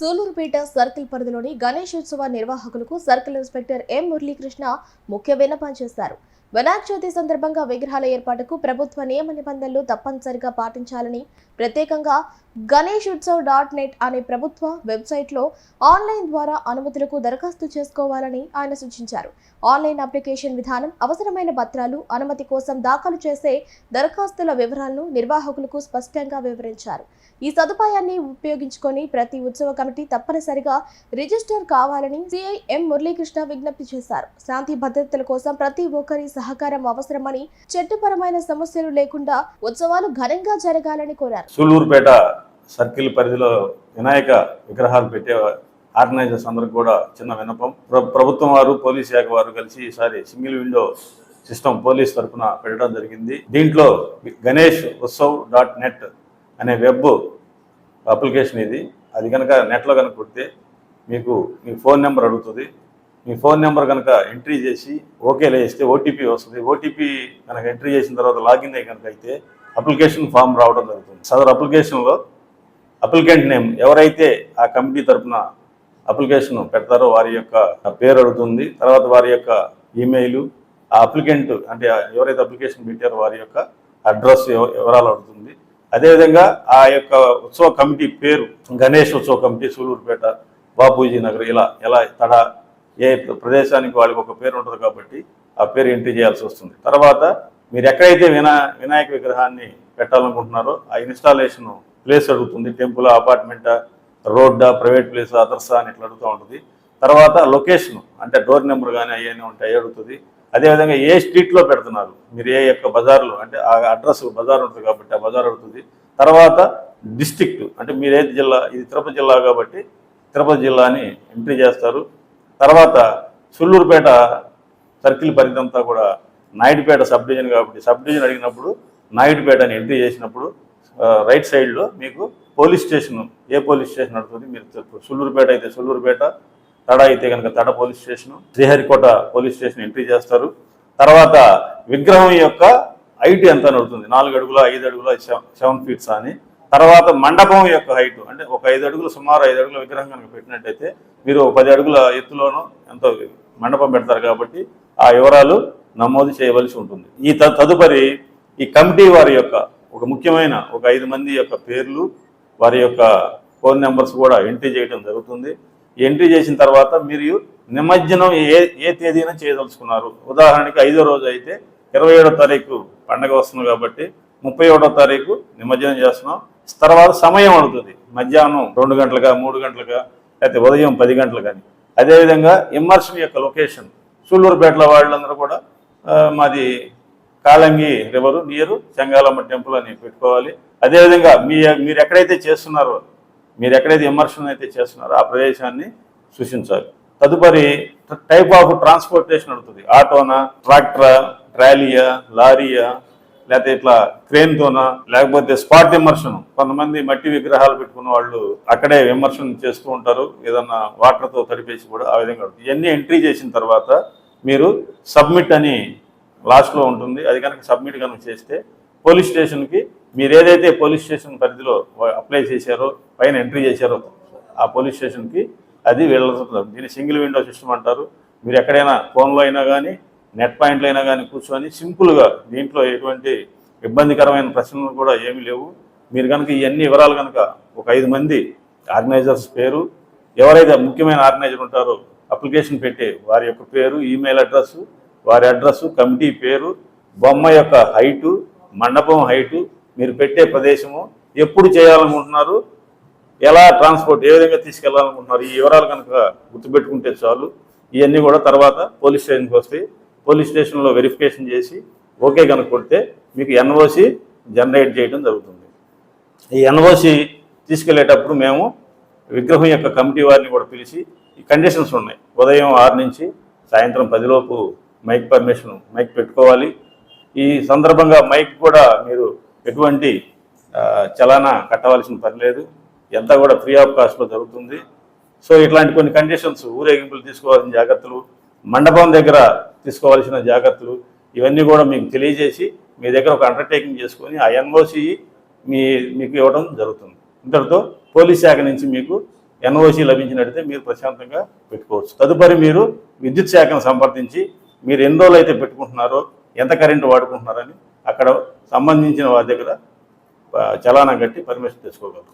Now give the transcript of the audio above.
Sullurpeta circle పరిధిలోని గణేశోత్సవ నిర్వాహకులకు circle inspector M Muralikrishna ముఖ్య విన్నపం చేశారు. వినాయక చవితి సందర్భంగా విగ్రహాల ఏర్పాటుకు ప్రభుత్వ నియమ నిబంధనలు తప్పనిసరిగా పాటించాలని ప్రత్యేకంగా గణేష్ ఉత్సవ్ డాట్ నెట్ అనే ప్రభుత్వ వెబ్సైట్లో ఆన్లైన్ ద్వారా అనుమతులకు దరఖాస్తు చేసుకోవాలని ఆయన సూచించారు. ఆన్లైన్ అప్లికేషన్ విధానం అవసరమైన పత్రాలు అనుమతి కోసం దాఖలు చేసే దరఖాస్తుల వివరాలను నిర్వాహకులకు స్పష్టంగా వివరించారు. ఈ సదుపాయాన్ని ఉపయోగించుకొని ప్రతి ఉత్సవ కమిటీ తప్పనిసరిగా రిజిస్టర్ కావాలని సిఐఎం మురళీకృష్ణ విజ్ఞప్తి చేశారు. శాంతి భద్రతల కోసం ప్రతి ఒక్కరి సహకారం అవసరమని చట్టపరమైన సమస్యలు లేకుండా ఉత్సవాలు ఘనంగా జరగాలని కోరారు. సూలూరుపేట సర్కిల్ పరిధిలో వినాయక విగ్రహాలు పెట్టే ఆర్గనైజర్స్ అందరికి కూడా చిన్న విన్నపం. ప్రభుత్వం వారు పోలీస్ శాఖ వారు కలిసి ఈసారి సింగిల్ విండో సిస్టమ్ పోలీస్ తరఫున పెట్టడం జరిగింది. దీంట్లో గణేష్ ఉత్సవ్ డాట్ నెట్ అనే వెబ్ అప్లికేషన్ ఇది. అది కనుక నెట్లో కనుక కొడితే మీకు మీ ఫోన్ నెంబర్ అడుగుతుంది. మీ ఫోన్ నెంబర్ కనుక ఎంట్రీ చేసి ఓకే లేస్తే ఓటీపీ వస్తుంది. ఓటీపీ కనుక ఎంట్రీ చేసిన తర్వాత లాగిన్ అయ్యి కనుక అయితే అప్లికేషన్ ఫామ్ రావడం జరుగుతుంది. సదర్ అప్లికేషన్లో అప్లికెంట్ నేమ్ ఎవరైతే ఆ కమిటీ తరపున అప్లికేషన్ పెడతారో వారి యొక్క పేరు అడుగుతుంది. తర్వాత వారి యొక్క ఈమెయిల్ ఆ అప్లికెంట్ అంటే ఎవరైతే అప్లికేషన్ పెట్టారో వారి యొక్క అడ్రస్ వివరాలు అడుగుతుంది. అదేవిధంగా ఆ యొక్క ఉత్సవ కమిటీ పేరు గణేష్ ఉత్సవ కమిటీ సూలూరుపేట బాపూజీ నగర్ ఇలా ఎలా తడ ఏ ప్రదేశానికి వాళ్ళకి ఒక పేరు ఉంటుంది కాబట్టి ఆ పేరు ఎంట్రీ చేయాల్సి వస్తుంది. తర్వాత మీరు ఎక్కడైతే వినా వినాయక విగ్రహాన్ని పెట్టాలనుకుంటున్నారో ఆ ఇన్స్టాలేషన్ ప్లేస్ అడుగుతుంది. టెంపుల్ అపార్ట్మెంటా రోడ్డా ప్రైవేట్ ప్లేస్ అదర్సా అని ఇట్లా అడుగుతూ ఉంటుంది. తర్వాత లొకేషన్ అంటే డోర్ నెంబర్ కానీ అవన్నీ ఉంటాయి అడుగుతుంది. అదేవిధంగా ఏ స్ట్రీట్లో పెడుతున్నారు? మీరు ఏ యొక్క బజార్లో? అంటే ఆ అడ్రస్ బజార్ ఉంటుంది కాబట్టి ఆ బజార్ అడుగుతుంది. తర్వాత డిస్టిక్ట్ అంటే మీరు ఏది జిల్లా? ఇది తిరుపతి జిల్లా కాబట్టి తిరుపతి జిల్లా అని ఎంట్రీ చేస్తారు. తర్వాత సుల్లూరుపేట సర్కిల్ పరిధి అంతా కూడా నాయుడుపేట సబ్ డివిజన్ కాబట్టి సబ్ డివిజన్ అడిగినప్పుడు నాయుడుపేట అని ఎంట్రీ చేసినప్పుడు రైట్ సైడ్లో మీకు పోలీస్ స్టేషన్ ఏ పోలీస్ స్టేషన్ నడుతుంది మీరు సుల్లూరుపేట అయితే సుల్లూరుపేట తడ అయితే కనుక Tada police station Sriharikota police station entry చేస్తారు. తర్వాత విగ్రహం యొక్క హైట్ ఎంత నడుతుంది నాలుగు అడుగుల ఐదు అడుగుల సెవెన్ ఫీట్స్ అని. తర్వాత మండపం యొక్క హైట్ అంటే ఒక ఐదు అడుగులు సుమారు ఐదు అడుగుల విగ్రహం కనుక పెట్టినట్టయితే మీరు పది అడుగుల ఎత్తులోనూ ఎంతో మండపం పెడతారు కాబట్టి ఆ వివరాలు నమోదు చేయవలసి ఉంటుంది. ఈ త- తదుపరి ఈ కమిటీ వారి యొక్క ఒక ముఖ్యమైన ఒక ఐదు మంది యొక్క పేర్లు వారి యొక్క ఫోన్ నెంబర్స్ కూడా ఎంట్రీ చేయడం జరుగుతుంది. ఎంట్రీ చేసిన తర్వాత మీరు నిమజ్జనం ఏ ఏ తేదీన చేయదలుచుకున్నారు? ఉదాహరణకి ఐదో రోజు అయితే ఇరవై ఏడో తారీఖు పండగ వస్తుంది కాబట్టి ముప్పై ఒకటో తారీఖు నిమజ్జనం చేస్తున్నాం. తర్వాత సమయం అడుగుతుంది. మధ్యాహ్నం రెండు గంటలుగా మూడు గంటలుగా లేకపోతే ఉదయం పది గంటలు కానీ. అదేవిధంగా ఇమ్మర్షన్ యొక్క లొకేషన్ సూళ్ళూరుపేటలో వాళ్ళందరూ కూడా మాది Kalangi river near Chengalamma temple అని పెట్టుకోవాలి. అదేవిధంగా మీ మీరు ఎక్కడైతే చేస్తున్నారో మీరు ఎక్కడైతే ఇమ్మర్షన్ అయితే చేస్తున్నారో ఆ ప్రదేశాన్ని సూచించాలి. తదుపరి టైప్ ఆఫ్ ట్రాన్స్పోర్టేషన్ అడుగుతుంది. ఆటోనా ట్రాక్టరా ట్రాలీయా లారీయా లేకపోతే ఇట్లా క్రేన్తోనా లేకపోతే స్పాట్ విమర్శనం. కొంతమంది మట్టి విగ్రహాలు పెట్టుకున్న వాళ్ళు అక్కడే విమర్శనం చేస్తూ ఉంటారు. ఏదన్నా వాటర్తో తడిపేసి కూడా ఆ విధంగా ఇవన్నీ ఎంట్రీ చేసిన తర్వాత మీరు సబ్మిట్ అని లాస్ట్లో ఉంటుంది. అది కనుక సబ్మిట్ కనుక చేస్తే పోలీస్ స్టేషన్కి మీరు ఏదైతే పోలీస్ స్టేషన్ పరిధిలో అప్లై చేశారో పైన ఎంట్రీ చేశారో ఆ పోలీస్ స్టేషన్కి అది వెళ్ళదు దీన్ని సింగిల్ విండో సిస్టమ్ అంటారు. మీరు ఎక్కడైనా ఫోన్లో అయినా కానీ నెట్ పాయింట్లో అయినా కానీ కూర్చొని సింపుల్గా దీంట్లో ఎటువంటి ఇబ్బందికరమైన ప్రశ్నలు కూడా ఏమీ లేవు. మీరు కనుక ఇవన్నీ వివరాలు కనుక ఒక ఐదు మంది ఆర్గనైజర్స్ పేరు ఎవరైతే ముఖ్యమైన ఆర్గనైజర్ ఉంటారో అప్లికేషన్ పెట్టే వారి యొక్క పేరు ఈమెయిల్ అడ్రస్ వారి అడ్రస్ కమిటీ పేరు బొమ్మ యొక్క హైటు మండపం హైటు మీరు పెట్టే ప్రదేశము ఎప్పుడు చేయాలనుకుంటున్నారు ఎలా ట్రాన్స్పోర్ట్ ఏ విధంగా తీసుకెళ్ళాలనుకుంటున్నారు ఈ వివరాలు కనుక గుర్తుపెట్టుకుంటే చాలు. ఇవన్నీ కూడా తర్వాత పోలీస్ స్టేషన్కి వస్తాయి పోలీస్ స్టేషన్లో వెరిఫికేషన్ చేసి ఓకే కనుక్కుంటే మీకు ఎన్ఓసి జనరేట్ చేయడం జరుగుతుంది. ఈ ఎన్ఓసి తీసుకెళ్ళేటప్పుడు మేము విగ్రహం యొక్క కమిటీ వారిని కూడా పిలిచి ఈ కండిషన్స్ ఉన్నాయి. ఉదయం ఆరు నుంచి సాయంత్రం పదిలోపు మైక్ పర్మిషన్ మైక్ పెట్టుకోవాలి. ఈ సందర్భంగా మైక్ కూడా మీరు ఎటువంటి చలానా కట్టవలసిన పని లేదు. ఎంత కూడా ఫ్రీ ఆఫ్ కాస్ట్లో జరుగుతుంది. సో ఇట్లాంటి కొన్ని కండిషన్స్ ఊరేగింపులు తీసుకోవాల్సిన జాగ్రత్తలు మండపం దగ్గర తీసుకోవాల్సిన జాగ్రత్తలు ఇవన్నీ కూడా మీకు తెలియజేసి మీ దగ్గర ఒక అండర్టేకింగ్ చేసుకొని ఆ ఎన్ఓసి మీ మీకు ఇవ్వడం జరుగుతుంది. ఇంతటితో పోలీస్ శాఖ నుంచి మీకు ఎన్ఓసి లభించినట్టయితే మీరు ప్రశాంతంగా పెట్టుకోవచ్చు. తదుపరి మీరు విద్యుత్ శాఖను సంప్రదించి మీరు ఎన్ని రోజులు అయితే పెట్టుకుంటున్నారో ఎంత కరెంటు వాడుకుంటున్నారని అక్కడ సంబంధించిన వారి దగ్గర చలానం చలానా కట్టి పర్మిషన్ తెచ్చుకోగలరు.